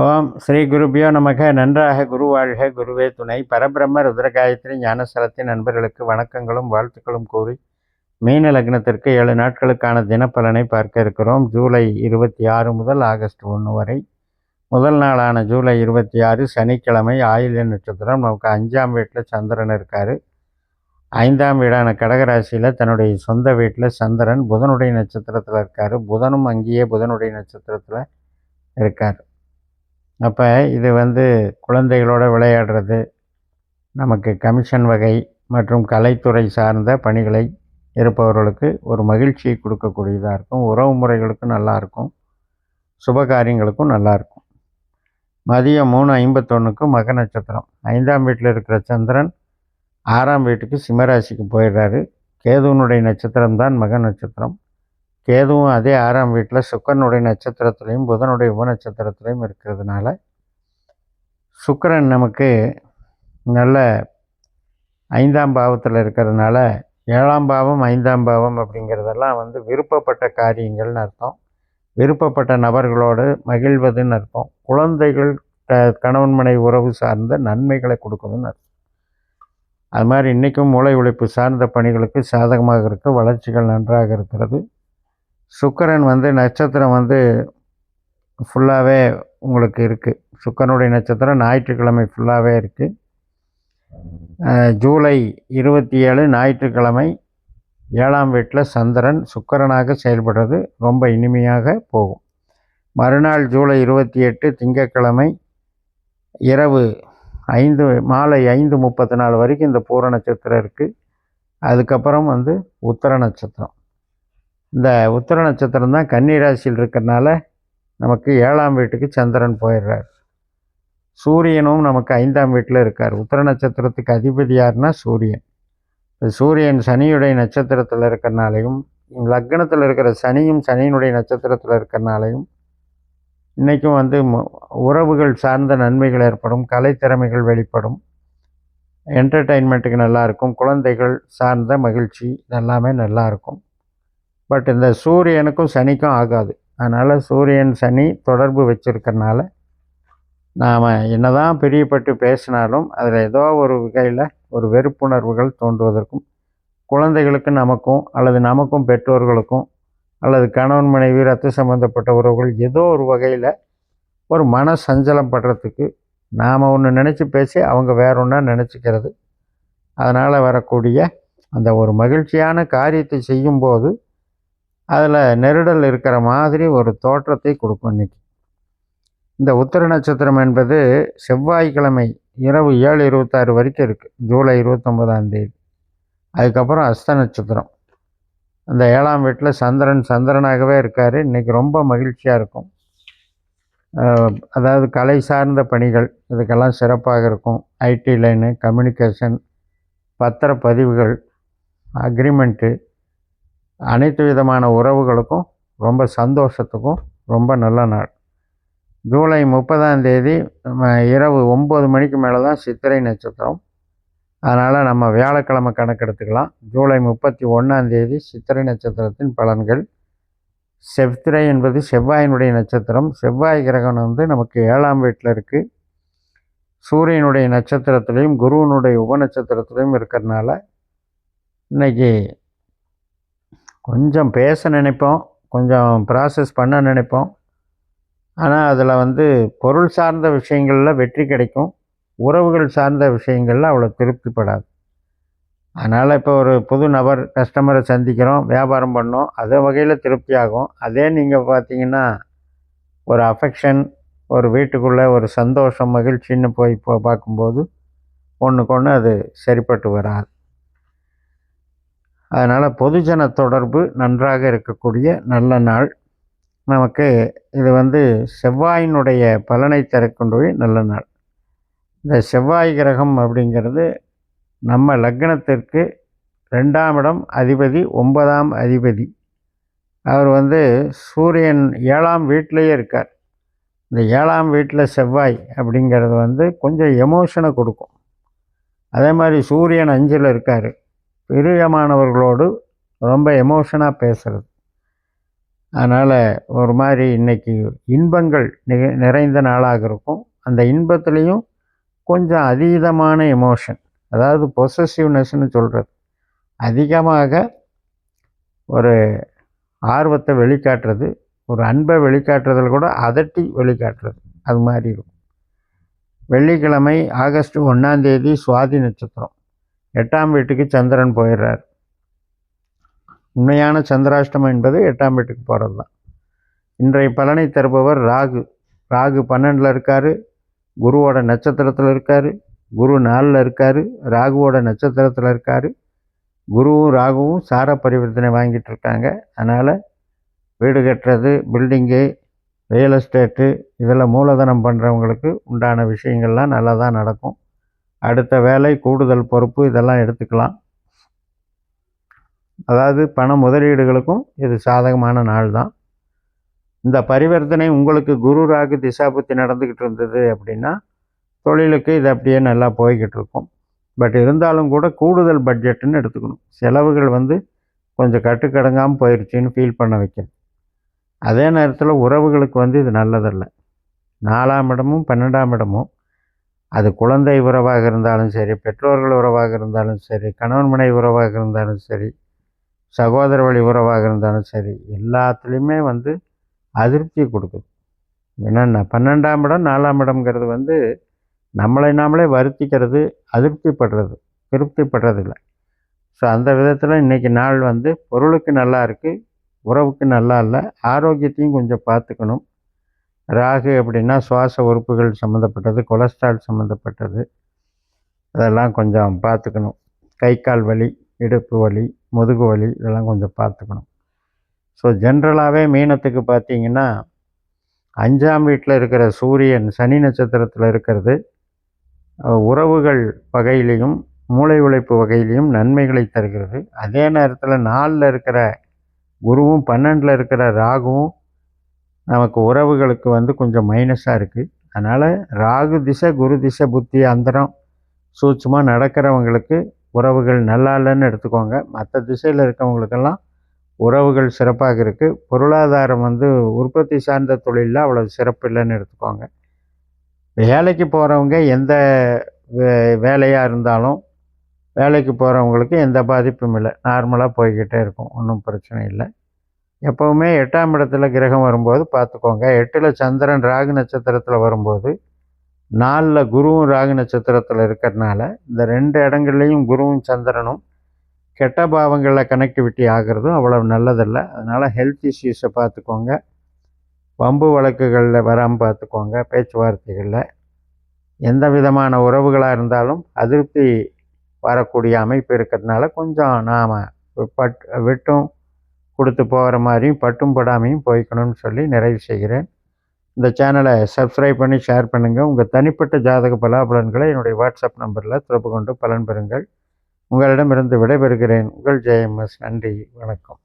ஓம் ஸ்ரீ குருபியோ நமக. நன்றாக குரு வாழ்க. குருவே துணை. பரபிரம்ம ருத்ரகாயத்ரி ஞானசலத்தின் நண்பர்களுக்கு வணக்கங்களும் வாழ்த்துக்களும் கூறி மீன லக்னத்திற்கு ஏழு நாட்களுக்கான தினப்பலனை பார்க்க இருக்கிறோம். ஜூலை இருபத்தி ஆறு முதல் ஆகஸ்ட் ஒன்று வரை. முதல் நாளான ஜூலை இருபத்தி ஆறு சனிக்கிழமை ஆயில்ய நட்சத்திரம். நமக்கு அஞ்சாம் வீட்டில் சந்திரன் இருக்கார். ஐந்தாம் வீடான கடகராசியில் தன்னுடைய சொந்த வீட்டில் சந்திரன் புதனுடைய நட்சத்திரத்தில் இருக்கார். புதனும் அங்கேயே புதனுடைய நட்சத்திரத்தில் இருக்கார். அப்போ இது வந்து குழந்தைகளோட விளையாடுறது நமக்கு கமிஷன் வகை மற்றும் கலைத்துறை சார்ந்த பணிகளை இருப்பவர்களுக்கு ஒரு மகிழ்ச்சியை கொடுக்கக்கூடியதாக இருக்கும். உறவு முறைகளுக்கும் நல்லாயிருக்கும் சுபகாரியங்களுக்கும் நல்லாயிருக்கும் மதியம் மூணு ஐம்பத்தொன்றுக்கு மக நட்சத்திரம். ஐந்தாம் வீட்டில் இருக்கிற சந்திரன் ஆறாம் வீட்டுக்கு சிம்மராசிக்கு போயிடுறாரு. கேதுவனுடைய நட்சத்திரம் தான் மக நட்சத்திரம். கேதுவும் அதே ஆறாம் வீட்டில் சுக்கரனுடைய நட்சத்திரத்துலேயும் புதனுடைய உப நட்சத்திரத்திலையும் இருக்கிறதுனால சுக்கரன் நமக்கு நல்ல ஐந்தாம் பாவத்தில் இருக்கிறதுனால ஏழாம் பாவம் ஐந்தாம் பாவம் அப்படிங்கிறதெல்லாம் வந்து விருப்பப்பட்ட காரியங்கள்னு அர்த்தம். விருப்பப்பட்ட நபர்களோடு மகிழ்வதுன்னு அர்த்தம். குழந்தைகள் கணவன் மனை உறவு சார்ந்த நன்மைகளை கொடுக்குதுன்னு அர்த்தம். அது மாதிரி இன்றைக்கும் மூளை உழைப்பு சார்ந்த பணிகளுக்கு சாதகமாக இருக்குது வளர்ச்சிகள் நன்றாக இருக்கிறது. சுக்கரன் வந்து நட்சத்திரம் வந்து ஃபுல்லாகவே உங்களுக்கு இருக்குது சுக்கரனுடைய நட்சத்திரம் ஞாயிற்றுக்கிழமை ஃபுல்லாகவே இருக்குது ஜூலை இருபத்தி ஏழு ஞாயிற்றுக்கிழமை ஏழாம் வீட்டில் சந்திரன் சுக்கரனாக செயல்படுறது ரொம்ப இனிமையாக போகும். மறுநாள் ஜூலை இருபத்தி எட்டு திங்கட்கிழமை இரவு ஐந்து மாலை ஐந்து முப்பத்தி நாலு வரைக்கும் இந்த பூர நட்சத்திரம் இருக்குது அதுக்கப்புறம் வந்து உத்தர நட்சத்திரம். இந்த உத்தர நட்சத்திரம் தான் கன்னிராசியில் இருக்கிறனால நமக்கு ஏழாம் வீட்டுக்கு சந்திரன் போயிடுறார். சூரியனும் நமக்கு ஐந்தாம் வீட்டில் இருக்கார். உத்தர நட்சத்திரத்துக்கு அதிபதி யாருன்னா சூரியன். சூரியன் சனியுடைய நட்சத்திரத்தில் இருக்கிறனாலையும் லக்னத்தில் இருக்கிற சனியும் சனியினுடைய நட்சத்திரத்தில் இருக்கிறனாலையும் இன்றைக்கும் வந்து உறவுகள் சார்ந்த நன்மைகள் ஏற்படும் கலைத்திறமைகள் வெளிப்படும் என்டர்டெயின்மெண்ட்டுக்கு நல்லாயிருக்கும் குழந்தைகள் சார்ந்த மகிழ்ச்சி இதெல்லாமே நல்லாயிருக்கும் பட் இந்த சூரியனுக்கும் சனிக்கும் ஆகாது. அதனால் சூரியன் சனி தொடர்பு வச்சுருக்கறனால நாம் என்ன தான் பிரியப்பட்டு பேசினாலும் அதில் ஏதோ ஒரு வகையில் ஒரு வெறுப்புணர்வுகள் தோன்றுவதற்கும் குழந்தைகளுக்கு நமக்கும் அல்லது நமக்கும் பெற்றோர்களுக்கும் அல்லது கணவன் மனைவி ரத்து சம்மந்தப்பட்ட உறவுகள் ஏதோ ஒரு வகையில் ஒரு மன சஞ்சலம் படுறதுக்கு நாம் ஒன்று நினச்சி பேசி அவங்க வேற ஒன்றா நினச்சிக்கிறது. அதனால் வரக்கூடிய அந்த ஒரு மகிழ்ச்சியான காரியத்தை செய்யும்போது அதில் நெருடல் இருக்கிற மாதிரி ஒரு தோற்றத்தை கொடுக்கும் இன்னைக்கு. இந்த உத்தர நட்சத்திரம் என்பது செவ்வாய்க்கிழமை இரவு ஏழு இருபத்தாறு வரைக்கும் இருக்குது ஜூலை இருபத்தொம்போதாம் தேதி. அதுக்கப்புறம் அஸ்த நட்சத்திரம். அந்த ஏழாம் வீட்டில் சந்திரன் சந்திரனாகவே இருக்கார். இன்றைக்கி ரொம்ப மகிழ்ச்சியாக இருக்கும். அதாவது கலை சார்ந்த பணிகள் இதுக்கெல்லாம் சிறப்பாக இருக்கும். ஐடி லைனு கம்யூனிகேஷன் பத்திரப்பதிவுகள் அக்ரிமெண்ட்டு அனைத்து விதமான உறவுகளுக்கும் ரொம்ப சந்தோஷத்துக்கும் ரொம்ப நல்ல நாள். ஜூலை முப்பதாம் தேதி இரவு ஒம்பது மணிக்கு மேலே தான் சித்திரை நட்சத்திரம். அதனால் நம்ம வியாழக்கிழமை கணக்கெடுத்துக்கலாம் ஜூலை முப்பத்தி ஒன்றாந்தேதி சித்திரை நட்சத்திரத்தின் பலன்கள். செவ்திரை என்பது செவ்வாயினுடைய நட்சத்திரம். செவ்வாய் கிரகம் வந்து நமக்கு ஏழாம் வீட்டில் இருக்குது சூரியனுடைய நட்சத்திரத்துலேயும் குருவனுடைய உப நட்சத்திரத்துலேயும் இருக்கிறதுனால இன்றைக்கி கொஞ்சம் பேச நினைப்போம் கொஞ்சம் ப்ராசஸ் பண்ண நினைப்போம். ஆனால் அதில் வந்து பொருள் சார்ந்த விஷயங்களில் வெற்றி கிடைக்கும். உறவுகள் சார்ந்த விஷயங்களில் அவ்வளோ திருப்திப்படாது. அதனால் இப்போ ஒரு புது நபர் கஸ்டமரை சந்திக்கிறோம் வியாபாரம் பண்ணோம் அதே வகையில் திருப்தி ஆகும் அதே நீங்கள் பார்த்தீங்கன்னா ஒரு அஃபெக்ஷன் ஒரு வீட்டுக்குள்ளே ஒரு சந்தோஷம் மகிழ்ச்சின்னு போய் இப்போ பார்க்கும்போது ஒன்றுக்கு ஒன்று அது சரிப்பட்டு வராது. அதனால் பொதுஜன தொடர்பு நன்றாக இருக்கக்கூடிய நல்ல நாள். நமக்கு இது வந்து செவ்வாயினுடைய பலனை தரக்கூடிய நல்ல நாள். இந்த செவ்வாய் கிரகம் அப்படிங்கிறது நம்ம லக்னத்திற்கு ரெண்டாம் இடம் அதிபதி ஒன்பதாம் அதிபதி. அவர் வந்து சூரியன் ஏழாம் வீட்டிலையே இருக்கார். இந்த ஏழாம் வீட்டில் செவ்வாய் அப்படிங்கிறது வந்து கொஞ்சம் எமோஷனை கொடுக்கும். அதே மாதிரி சூரியன் அஞ்சில் இருக்கார். பிரியமானவர்களோடு ரொம்ப எமோஷனாக பேசுகிறது அதனால் ஒரு மாதிரி இன்னைக்கு இன்பங்கள் நிக நிறைந்த நாளாக இருக்கும். அந்த இன்பத்துலேயும் கொஞ்சம் அதீதமான எமோஷன் அதாவது பொசசிவ்னஸ்ன்னு சொல்கிறது அதிகமாக ஒரு ஆர்வத்தை வெளிக்காட்டுறது ஒரு அன்பை வெளிக்காட்டுறதில் கூட அதட்டி வெளிக்காட்டுறது அது மாதிரி இருக்கும். வெள்ளிக்கிழமை ஆகஸ்ட் ஒன்றாந்தேதி சுவாதி நட்சத்திரம். எட்டாம் வீட்டுக்கு சந்திரன் போயிடுறார். உண்மையான சந்திராஷ்டமம் என்பது எட்டாம் வீட்டுக்கு போகிறது தான். இன்றைய பலனை தருபவர் ராகு. ராகு பன்னெண்டில் இருக்கார். குருவோட நட்சத்திரத்தில் இருக்கார். குரு நாலில் இருக்கார். ராகுவோட நட்சத்திரத்தில் இருக்கார். குருவும் ராகுவும் சார பரிவர்த்தனை வாங்கிட்டு இருக்காங்க. அதனால் வீடு கட்டுறது பில்டிங்கு ரியல் எஸ்டேட்டு இதில் மூலதனம் பண்ணுறவங்களுக்கு உண்டான விஷயங்கள்லாம் நல்லா தான் நடக்கும். அடுத்த வேலை கூடுதல் பொறுப்பு இதெல்லாம் எடுத்துக்கலாம். அதாவது பண முதலீடுகளுக்கும் இது சாதகமான நாள் தான். இந்த பரிவர்த்தனை உங்களுக்கு குரு ராகு திசாபுத்தி நடந்துக்கிட்டு இருந்தது அப்படின்னா தொழிலுக்கு இது அப்படியே நல்லா போய்கிட்டு இருக்கும். பட் இருந்தாலும் கூட கூடுதல் பட்ஜெட்டுன்னு எடுத்துக்கணும். செலவுகள் வந்து கொஞ்சம் கட்டுக்கடங்காமல் போயிடுச்சின்னு ஃபீல் பண்ண வைக்கணும். அதே நேரத்தில் உறவுகளுக்கு வந்து இது நல்லதல்ல. நாலாம் இடமும் பன்னெண்டாம் இடமும் அது குழந்தை உறவாக இருந்தாலும் சரி பெற்றோர்கள் உறவாக இருந்தாலும் சரி கணவன் மனை உறவாக இருந்தாலும் சரி சகோதர வழி உறவாக இருந்தாலும் சரி எல்லாத்துலேயுமே வந்து அதிருப்தி கொடுக்குது. என்னென்னா பன்னெண்டாம் இடம் நாலாம் இடம்ங்கிறது வந்து நம்மளை நாமளே வருத்திக்கிறது அதிருப்திப்படுறது திருப்திப்படுறதில்லை. ஸோ அந்த விதத்தில் இன்றைக்கி நாள் வந்து பொருளுக்கு நல்லா இருக்குது உறவுக்கு நல்லா இல்லை ஆரோக்கியத்தையும் கொஞ்சம் பார்த்துக்கணும். ராகு அப்படின்னா சுவாச உறுப்புகள் சம்மந்தப்பட்டது கொலஸ்ட்ரால் சம்மந்தப்பட்டது அதெல்லாம் கொஞ்சம் பார்த்துக்கணும். கை கால் வலி இடுப்பு வலி முதுகு வலி இதெல்லாம் கொஞ்சம் பார்த்துக்கணும். ஸோ ஜென்ரலாகவே மீனத்துக்கு பார்த்தீங்கன்னா அஞ்சாம் வீட்டில் இருக்கிற சூரியன் சனி நட்சத்திரத்தில் இருக்கிறது. உறவுகள் வகையிலையும் மூளை உழைப்பு வகையிலையும் நன்மைகளை தருகிறது. அதே நேரத்தில் நாலில் இருக்கிற குருவும் பன்னெண்டில் இருக்கிற ராகுவும் நமக்கு உறவுகளுக்கு வந்து கொஞ்சம் மைனஸாக இருக்குது அதனால் ராகு திசை குரு திசை புத்தி அந்தரம் சூட்சமாக நடக்கிறவங்களுக்கு உறவுகள் நல்லா இல்லைன்னு எடுத்துக்கோங்க. மற்ற திசையில் இருக்கவங்களுக்கெல்லாம் உறவுகள் சிறப்பாக இருக்குது பொருளாதாரம் வந்து உற்பத்தி சார்ந்த தொழிலில் அவ்வளோ சிறப்பு இல்லைன்னு எடுத்துக்கோங்க. வேலைக்கு போகிறவங்க எந்த வே வேலையாக இருந்தாலும் வேலைக்கு போகிறவங்களுக்கு எந்த பாதிப்பும் இல்லை. நார்மலாக போய்கிட்டே இருக்கும். ஒன்றும் பிரச்சனை இல்லை. எப்போவுமே எட்டாம் இடத்துல கிரகம் வரும்போது பார்த்துக்கோங்க. எட்டில் சந்திரன் ராகு நட்சத்திரத்தில் வரும்போது நாலில் குருவும் ராகு நட்சத்திரத்தில் இருக்கிறனால இந்த ரெண்டு இடங்கள்லையும் குருவும் சந்திரனும் கெட்ட பாவங்களில் கனெக்டிவிட்டி ஆகிறதும் அவ்வளோ நல்லதில்லை. அதனால் ஹெல்த் இஷ்யூஸை பார்த்துக்கோங்க. வம்பு வழக்குகளில் வராமல் பார்த்துக்கோங்க பேச்சுவார்த்தைகளில். எந்த விதமான உறவுகளாக இருந்தாலும் அதிருப்தி வரக்கூடிய அமைப்பு இருக்கிறதுனால கொஞ்சம் நாம் பட் விட்டும் கொடுத்து போகிற மாதிரியும் பட்டும் படாமையும் போய்க்கணும்னு சொல்லி நிறைவு செய்கிறேன். இந்த சேனலை சப்ஸ்கிரைப் பண்ணி ஷேர் பண்ணுங்கள் உங்கள் தனிப்பட்ட ஜாதக பலாபலன்களை என்னுடைய வாட்ஸ்அப் நம்பரில் தொடர்பு கொண்டு பலன் பெறுங்கள். உங்களிடமிருந்து விடைபெறுகிறேன். உங்கள் ஜெயம்எஸ். நன்றி. வணக்கம்.